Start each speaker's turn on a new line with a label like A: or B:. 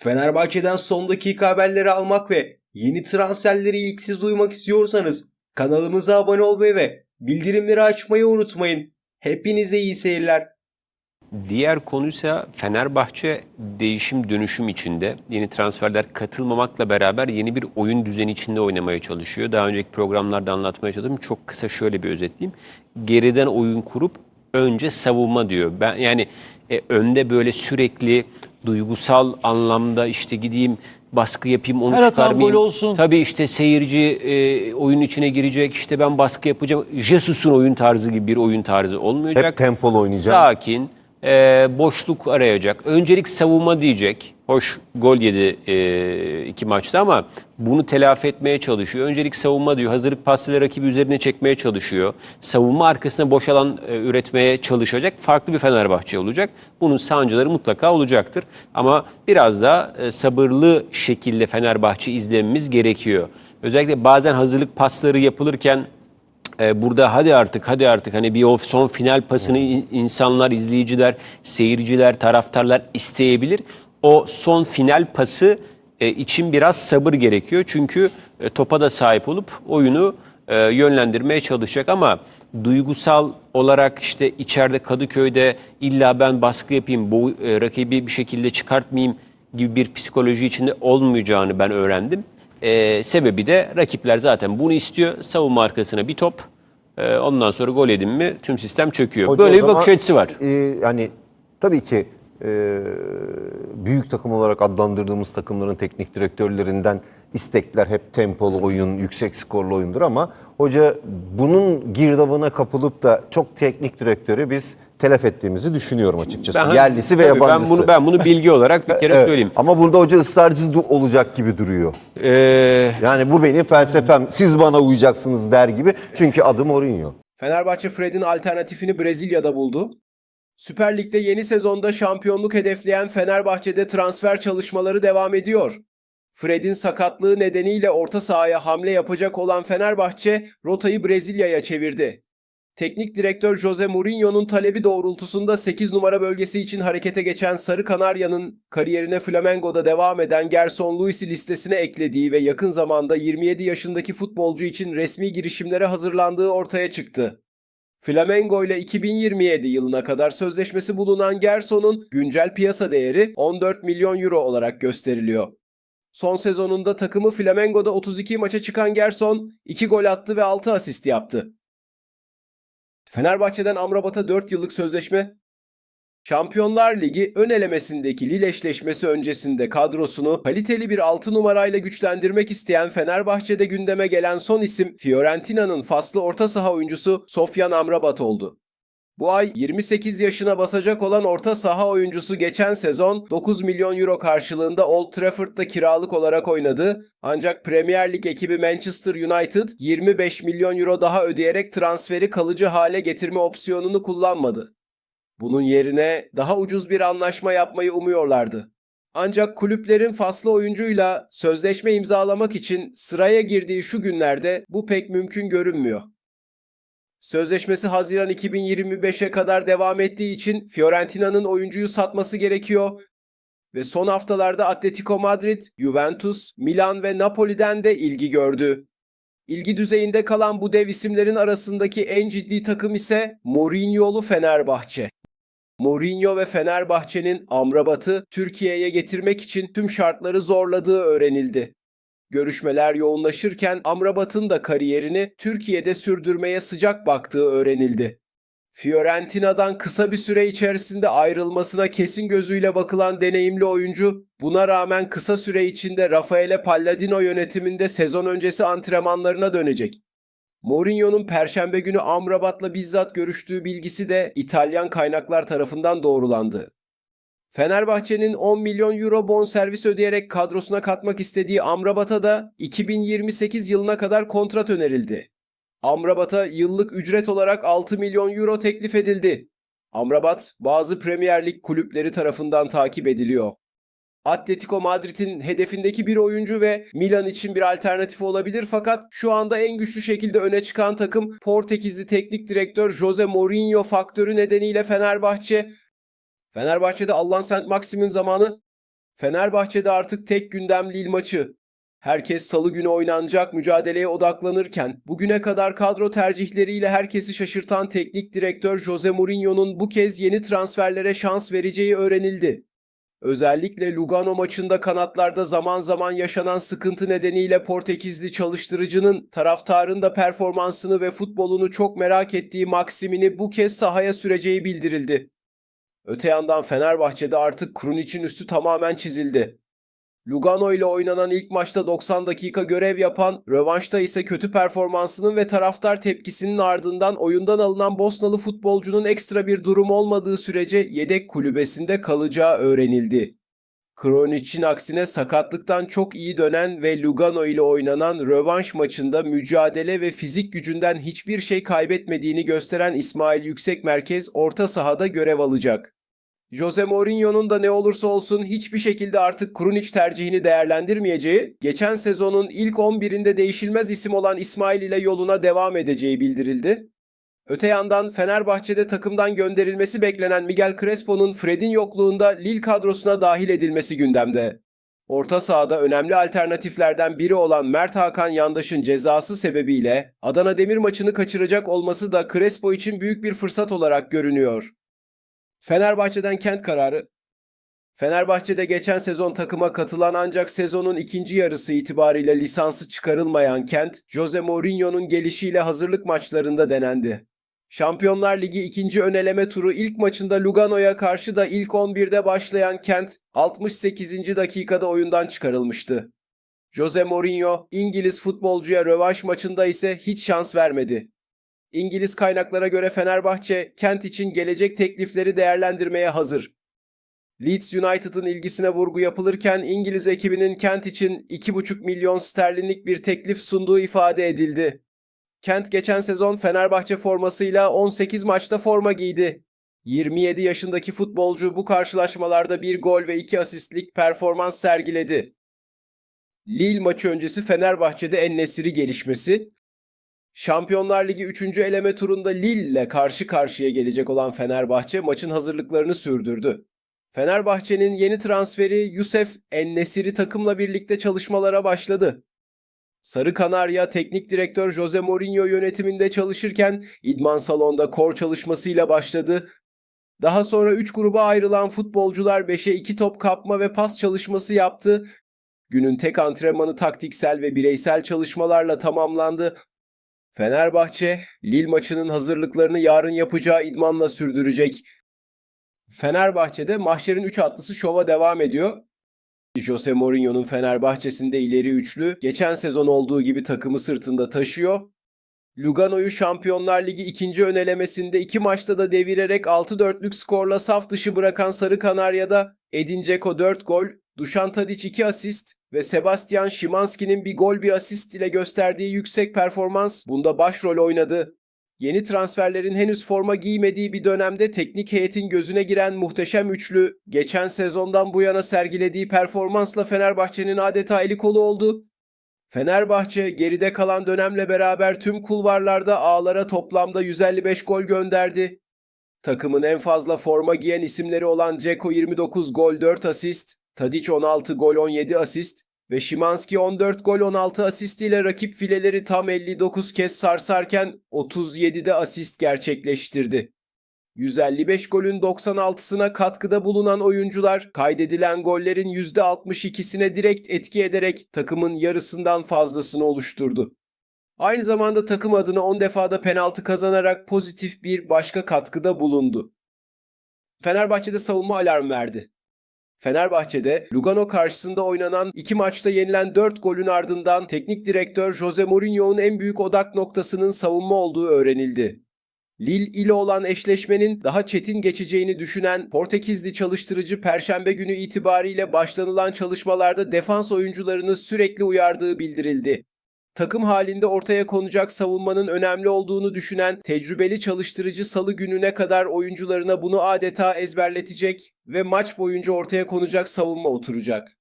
A: Fenerbahçe'den son dakika haberleri almak ve yeni transferleri ilk siz duymak istiyorsanız kanalımıza abone olmayı ve bildirimleri açmayı unutmayın. Hepinize iyi seyirler.
B: Diğer konuysa Fenerbahçe değişim dönüşüm içinde. Yeni transferler katılmamakla beraber yeni bir oyun düzeni içinde oynamaya çalışıyor. Daha önceki programlarda anlatmaya çalıştım. Çok kısa şöyle bir özetleyeyim. Geriden oyun kurup önce savunma diyor. Ben yani e, önde böyle sürekli duygusal anlamda işte gideyim baskı yapayım onu
C: Her atan
B: çıkarmayayım.
C: gol olsun.
B: Tabii işte seyirci e, oyun içine girecek. işte ben baskı yapacağım. Jesus'un oyun tarzı gibi bir oyun tarzı olmayacak.
D: Hep tempolu oynayacak.
B: Sakin, e, boşluk arayacak. Öncelik savunma diyecek. Hoş gol yedi e, iki maçta ama bunu telafi etmeye çalışıyor. Öncelik savunma diyor. Hazırlık pasıyla rakibi üzerine çekmeye çalışıyor. Savunma arkasına boş alan e, üretmeye çalışacak. Farklı bir Fenerbahçe olacak. Bunun sancıları mutlaka olacaktır. Ama biraz da e, sabırlı şekilde Fenerbahçe izlememiz gerekiyor. Özellikle bazen hazırlık pasları yapılırken e, burada hadi artık hadi artık hani bir o son final pasını in- insanlar, izleyiciler, seyirciler, taraftarlar isteyebilir. O son final pası e, için biraz sabır gerekiyor. Çünkü e, topa da sahip olup oyunu e, yönlendirmeye çalışacak ama duygusal olarak işte içeride Kadıköy'de illa ben baskı yapayım, bu e, rakibi bir şekilde çıkartmayayım gibi bir psikoloji içinde olmayacağını ben öğrendim. Ee, sebebi de rakipler zaten bunu istiyor. Savunma arkasına bir top. Ee, ondan sonra gol edin mi tüm sistem çöküyor.
D: Hoca
B: Böyle
D: o
B: bir
D: zaman,
B: bakış açısı var.
D: e, yani tabii ki e, büyük takım olarak adlandırdığımız takımların teknik direktörlerinden istekler hep tempolu oyun, yüksek skorlu oyundur ama hoca bunun girdabına kapılıp da çok teknik direktörü biz telef ettiğimizi düşünüyorum açıkçası. Yerlisi ve
B: Tabii
D: yabancısı.
B: Ben bunu ben bunu bilgi olarak bir kere
D: Evet,
B: söyleyeyim.
D: Ama burada hoca ısrarcı olacak gibi duruyor.
B: Ee,
D: Yani bu benim felsefem. Siz bana uyacaksınız der gibi. Çünkü adı Mourinho.
A: Fenerbahçe Fred'in alternatifini Brezilya'da buldu. Süper Lig'de yeni sezonda şampiyonluk hedefleyen Fenerbahçe'de transfer çalışmaları devam ediyor. Fred'in sakatlığı nedeniyle orta sahaya hamle yapacak olan Fenerbahçe rotayı Brezilya'ya çevirdi. Teknik direktör Jose Mourinho'nun talebi doğrultusunda 8 numara bölgesi için harekete geçen Sarı Kanarya'nın kariyerine Flamengo'da devam eden Gerson Luis'i listesine eklediği ve yakın zamanda 27 yaşındaki futbolcu için resmi girişimlere hazırlandığı ortaya çıktı. Flamengo ile 2027 yılına kadar sözleşmesi bulunan Gerson'un güncel piyasa değeri 14 milyon euro olarak gösteriliyor. Son sezonunda takımı Flamengo'da 32 maça çıkan Gerson 2 gol attı ve 6 asist yaptı. Fenerbahçe'den Amrabat'a 4 yıllık sözleşme. Şampiyonlar Ligi ön elemesindeki Lille eşleşmesi öncesinde kadrosunu kaliteli bir 6 numarayla güçlendirmek isteyen Fenerbahçe'de gündeme gelen son isim Fiorentina'nın faslı orta saha oyuncusu Sofyan Amrabat oldu. Bu ay 28 yaşına basacak olan orta saha oyuncusu geçen sezon 9 milyon euro karşılığında Old Trafford'da kiralık olarak oynadı. Ancak Premier Lig ekibi Manchester United 25 milyon euro daha ödeyerek transferi kalıcı hale getirme opsiyonunu kullanmadı. Bunun yerine daha ucuz bir anlaşma yapmayı umuyorlardı. Ancak kulüplerin faslı oyuncuyla sözleşme imzalamak için sıraya girdiği şu günlerde bu pek mümkün görünmüyor. Sözleşmesi Haziran 2025'e kadar devam ettiği için Fiorentina'nın oyuncuyu satması gerekiyor ve son haftalarda Atletico Madrid, Juventus, Milan ve Napoli'den de ilgi gördü. İlgi düzeyinde kalan bu dev isimlerin arasındaki en ciddi takım ise Mourinho'lu Fenerbahçe. Mourinho ve Fenerbahçe'nin Amrabat'ı Türkiye'ye getirmek için tüm şartları zorladığı öğrenildi. Görüşmeler yoğunlaşırken Amrabat'ın da kariyerini Türkiye'de sürdürmeye sıcak baktığı öğrenildi. Fiorentina'dan kısa bir süre içerisinde ayrılmasına kesin gözüyle bakılan deneyimli oyuncu, buna rağmen kısa süre içinde Rafaele Palladino yönetiminde sezon öncesi antrenmanlarına dönecek. Mourinho'nun perşembe günü Amrabat'la bizzat görüştüğü bilgisi de İtalyan kaynaklar tarafından doğrulandı. Fenerbahçe'nin 10 milyon euro bonservis ödeyerek kadrosuna katmak istediği Amrabat'a da 2028 yılına kadar kontrat önerildi. Amrabat'a yıllık ücret olarak 6 milyon euro teklif edildi. Amrabat bazı Premier Lig kulüpleri tarafından takip ediliyor. Atletico Madrid'in hedefindeki bir oyuncu ve Milan için bir alternatif olabilir fakat şu anda en güçlü şekilde öne çıkan takım Portekizli teknik direktör Jose Mourinho faktörü nedeniyle Fenerbahçe. Fenerbahçe'de Allan Saint Maximin zamanı Fenerbahçe'de artık tek gündem Lille maçı. Herkes salı günü oynanacak mücadeleye odaklanırken bugüne kadar kadro tercihleriyle herkesi şaşırtan teknik direktör Jose Mourinho'nun bu kez yeni transferlere şans vereceği öğrenildi. Özellikle Lugano maçında kanatlarda zaman zaman yaşanan sıkıntı nedeniyle Portekizli çalıştırıcının taraftarın da performansını ve futbolunu çok merak ettiği Maksimini bu kez sahaya süreceği bildirildi. Öte yandan Fenerbahçe'de artık Krunic'in üstü tamamen çizildi. Lugano ile oynanan ilk maçta 90 dakika görev yapan, rövanşta ise kötü performansının ve taraftar tepkisinin ardından oyundan alınan Bosnalı futbolcunun ekstra bir durum olmadığı sürece yedek kulübesinde kalacağı öğrenildi. Kronic'in aksine sakatlıktan çok iyi dönen ve Lugano ile oynanan rövanş maçında mücadele ve fizik gücünden hiçbir şey kaybetmediğini gösteren İsmail Yüksek Merkez orta sahada görev alacak. Jose Mourinho'nun da ne olursa olsun hiçbir şekilde artık Krunic tercihini değerlendirmeyeceği, geçen sezonun ilk 11'inde değişilmez isim olan İsmail ile yoluna devam edeceği bildirildi. Öte yandan Fenerbahçe'de takımdan gönderilmesi beklenen Miguel Crespo'nun Fred'in yokluğunda Lille kadrosuna dahil edilmesi gündemde. Orta sahada önemli alternatiflerden biri olan Mert Hakan Yandaş'ın cezası sebebiyle Adana Demir maçını kaçıracak olması da Crespo için büyük bir fırsat olarak görünüyor. Fenerbahçe'den kent kararı. Fenerbahçe'de geçen sezon takıma katılan ancak sezonun ikinci yarısı itibariyle lisansı çıkarılmayan Kent, Jose Mourinho'nun gelişiyle hazırlık maçlarında denendi. Şampiyonlar Ligi ikinci öneleme turu ilk maçında Lugano'ya karşı da ilk 11'de başlayan Kent, 68. dakikada oyundan çıkarılmıştı. Jose Mourinho, İngiliz futbolcuya rövanş maçında ise hiç şans vermedi. İngiliz kaynaklara göre Fenerbahçe, Kent için gelecek teklifleri değerlendirmeye hazır. Leeds United'ın ilgisine vurgu yapılırken İngiliz ekibinin Kent için 2,5 milyon sterlinlik bir teklif sunduğu ifade edildi. Kent geçen sezon Fenerbahçe formasıyla 18 maçta forma giydi. 27 yaşındaki futbolcu bu karşılaşmalarda bir gol ve 2 asistlik performans sergiledi. Lille maçı öncesi Fenerbahçe'de en gelişmesi, Şampiyonlar Ligi 3. eleme turunda Lille ile karşı karşıya gelecek olan Fenerbahçe maçın hazırlıklarını sürdürdü. Fenerbahçe'nin yeni transferi Yusuf Ennesiri takımla birlikte çalışmalara başladı. Sarı Kanarya teknik direktör Jose Mourinho yönetiminde çalışırken idman salonda kor çalışmasıyla başladı. Daha sonra 3 gruba ayrılan futbolcular 5'e 2 top kapma ve pas çalışması yaptı. Günün tek antrenmanı taktiksel ve bireysel çalışmalarla tamamlandı. Fenerbahçe, Lille maçının hazırlıklarını yarın yapacağı idmanla sürdürecek. Fenerbahçe'de mahşerin 3 atlısı şova devam ediyor. Jose Mourinho'nun Fenerbahçe'sinde ileri üçlü, geçen sezon olduğu gibi takımı sırtında taşıyor. Lugano'yu Şampiyonlar Ligi ikinci önelemesinde iki maçta da devirerek 6-4'lük skorla saf dışı bırakan Sarı Kanarya'da Edin Dzeko 4 gol, Dušan Tadić 2 asist ve Sebastian Szymanski'nin bir gol bir asist ile gösterdiği yüksek performans bunda başrol oynadı. Yeni transferlerin henüz forma giymediği bir dönemde teknik heyetin gözüne giren muhteşem üçlü, geçen sezondan bu yana sergilediği performansla Fenerbahçe'nin adeta eli kolu oldu. Fenerbahçe geride kalan dönemle beraber tüm kulvarlarda ağlara toplamda 155 gol gönderdi. Takımın en fazla forma giyen isimleri olan Ceko 29 gol 4 asist, Tadic 16 gol 17 asist ve Şimanski 14 gol 16 asist ile rakip fileleri tam 59 kez sarsarken 37'de asist gerçekleştirdi. 155 golün 96'sına katkıda bulunan oyuncular kaydedilen gollerin %62'sine direkt etki ederek takımın yarısından fazlasını oluşturdu. Aynı zamanda takım adına 10 defada penaltı kazanarak pozitif bir başka katkıda bulundu. Fenerbahçe'de savunma alarm verdi. Fenerbahçe'de Lugano karşısında oynanan iki maçta yenilen 4 golün ardından teknik direktör Jose Mourinho'nun en büyük odak noktasının savunma olduğu öğrenildi. Lille ile olan eşleşmenin daha çetin geçeceğini düşünen Portekizli çalıştırıcı perşembe günü itibariyle başlanılan çalışmalarda defans oyuncularını sürekli uyardığı bildirildi. Takım halinde ortaya konacak savunmanın önemli olduğunu düşünen tecrübeli çalıştırıcı salı gününe kadar oyuncularına bunu adeta ezberletecek ve maç boyunca ortaya konacak savunma oturacak.